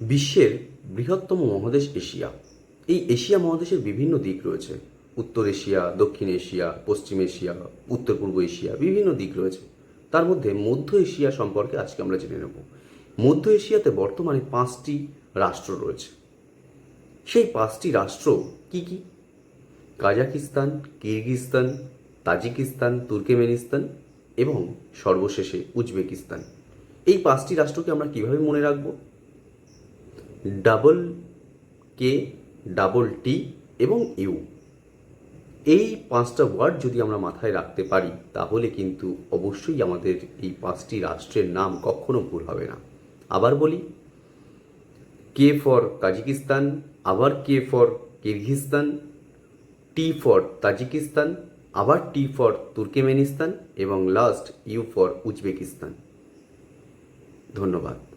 বিশ্বের বৃহত্তম মহাদেশ এশিয়া। এই এশিয়া মহাদেশের বিভিন্ন দিক রয়েছে। উত্তর এশিয়া, দক্ষিণ এশিয়া, পশ্চিম এশিয়া, উত্তর পূর্ব এশিয়া, বিভিন্ন দিক রয়েছে। তার মধ্যে মধ্য এশিয়া সম্পর্কে আজকে আমরা জেনে নেব। মধ্য এশিয়াতে বর্তমানে পাঁচটি রাষ্ট্র রয়েছে। সেই পাঁচটি রাষ্ট্র কি কি? কাজাকিস্তান কিরগিজস্তান, তাজিকিস্তান, তুর্কমেনিস্তান এবং সর্বশেষে উজবেকিস্তান। এই পাঁচটি রাষ্ট্রকে আমরা কীভাবে মনে রাখব? ডাবল কে, ডাবল টি এবং ইউ। এই পাঁচটা ওয়ার্ড যদি আমরা মাথায় রাখতে পারি, তাহলে কিন্তু অবশ্যই আমাদের এই পাঁচটি রাষ্ট্রের নাম কখনো ভুল হবে না। আবার বলি, কে ফর কাজিকিস্তান, আবার K for Kyrgyzstan, T for Tajikistan, আবার টি ফর তুর্কমেনিস্তান এবং লাস্ট ইউ ফর উজবেকিস্তান। ধন্যবাদ।